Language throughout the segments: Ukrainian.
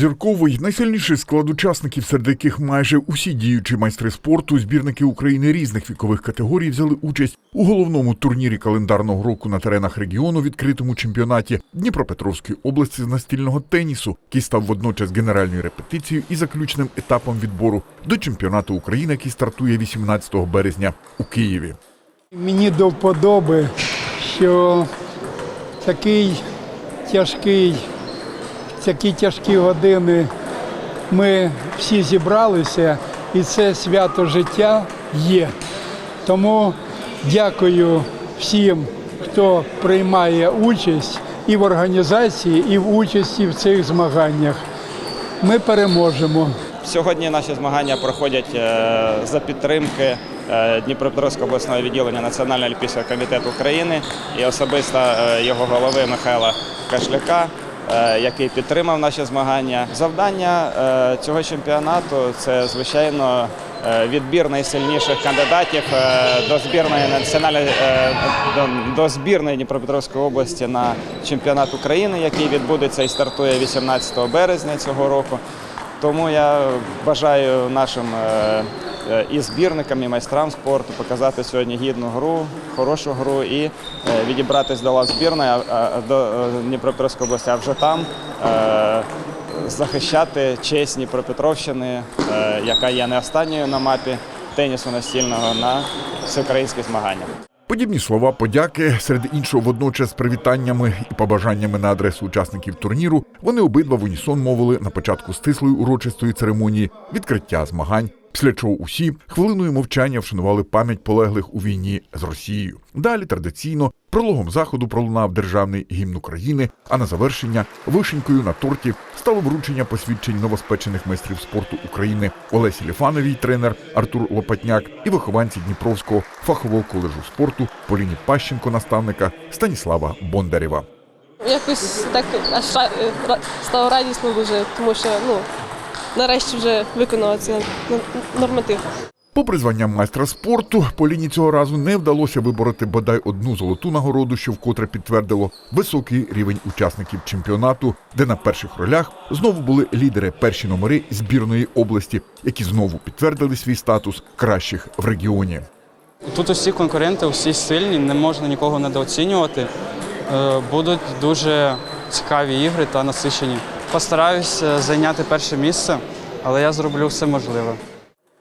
Зірковий найсильніший склад учасників, серед яких майже усі діючі майстри спорту, збірники України різних вікових категорій взяли участь у головному турнірі календарного року на теренах регіону відкритому чемпіонаті Дніпропетровської області з настільного тенісу, який став водночас генеральною репетицією і заключним етапом відбору до чемпіонату України, який стартує 18 березня у Києві. Мені до вподоби, що такий тяжкий, такі тяжкі години ми всі зібралися, і це свято життя є. Тому дякую всім, хто приймає участь і в організації, і в участі в цих змаганнях. Ми переможемо. Сьогодні наші змагання проходять е, за підтримки е, Дніпропетровського обласного відділення Національного олімпійського комітету України і особисто е, його голови Михайла Кашляка, який підтримав наші змагання. Завдання е, цього чемпіонату це звичайно е, відбір найсильніших кандидатів е, до збірної національної е, до, збірної Дніпропетровської області на чемпіонат України, який відбудеться і стартує 18 березня цього року. Тому я бажаю нашим е, е, і збірникам, і майстрам спорту показати сьогодні гідну гру, хорошу гру і е, відібратись до лав збірної до е, Дніпропетровської області, а вже там е, захищати честь Дніпропетровщини, е, яка є не останньою на мапі тенісу настільного на всеукраїнських змаганнях. Подібні слова подяки серед іншого водночас привітаннями і побажаннями на адресу учасників турніру. Вони обидва в унісон мовили на початку стислої урочистої церемонії відкриття змагань. Після чого усі хвилиною мовчання вшанували пам'ять полеглих у війні з Росією. Далі традиційно прологом заходу пролунав державний гімн України. А на завершення вишенькою на торті стало вручення посвідчень новоспечених майстрів спорту України Олесі Ліфановій, тренер Артур Лопатняк і вихованці Дніпровського фахового коледжу спорту Поліні Пащенко, наставника Станіслава Бондарєва. Якось так аж ра- стало радісно дуже, тому що ну нарешті вже виконала цей норматив. Попри звання майстра спорту, Поліні цього разу не вдалося вибороти бодай одну золоту нагороду, що вкотре підтвердило високий рівень учасників чемпіонату, де на перших ролях знову були лідери перші номери збірної області, які знову підтвердили свій статус кращих в регіоні. Тут усі конкуренти, усі сильні, не можна нікого недооцінювати. Е, Будуть дуже цікаві ігри та насичені. Постараюсь е, зайняти перше місце, але я зроблю все можливе.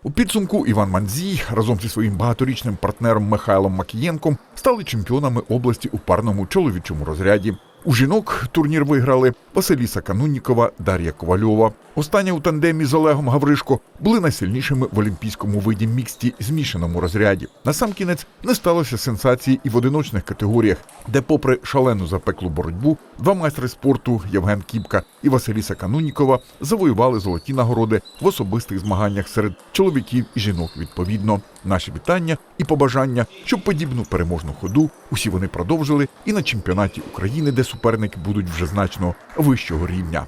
У підсумку Іван Манзій разом зі своїм багаторічним партнером Михайлом Макієнком стали чемпіонами області у парному чоловічому розряді. У жінок турнір виграли Василіса Кануннікова, Дар'я Ковальова. Остання у тандемі з Олегом Гавришко були найсильнішими в олімпійському виді міксті змішаному розряді. Насамкінець не сталося сенсації і в одиночних категоріях, де, попри шалену запеклу боротьбу, два майстри спорту Євген Кіпка і Василіса Кануннікова завоювали золоті нагороди в особистих змаганнях серед чоловіків і жінок. Відповідно, наші вітання і побажання, щоб подібну переможну ходу усі вони продовжили і на чемпіонаті України, де суперники будуть вже значно вищого рівня.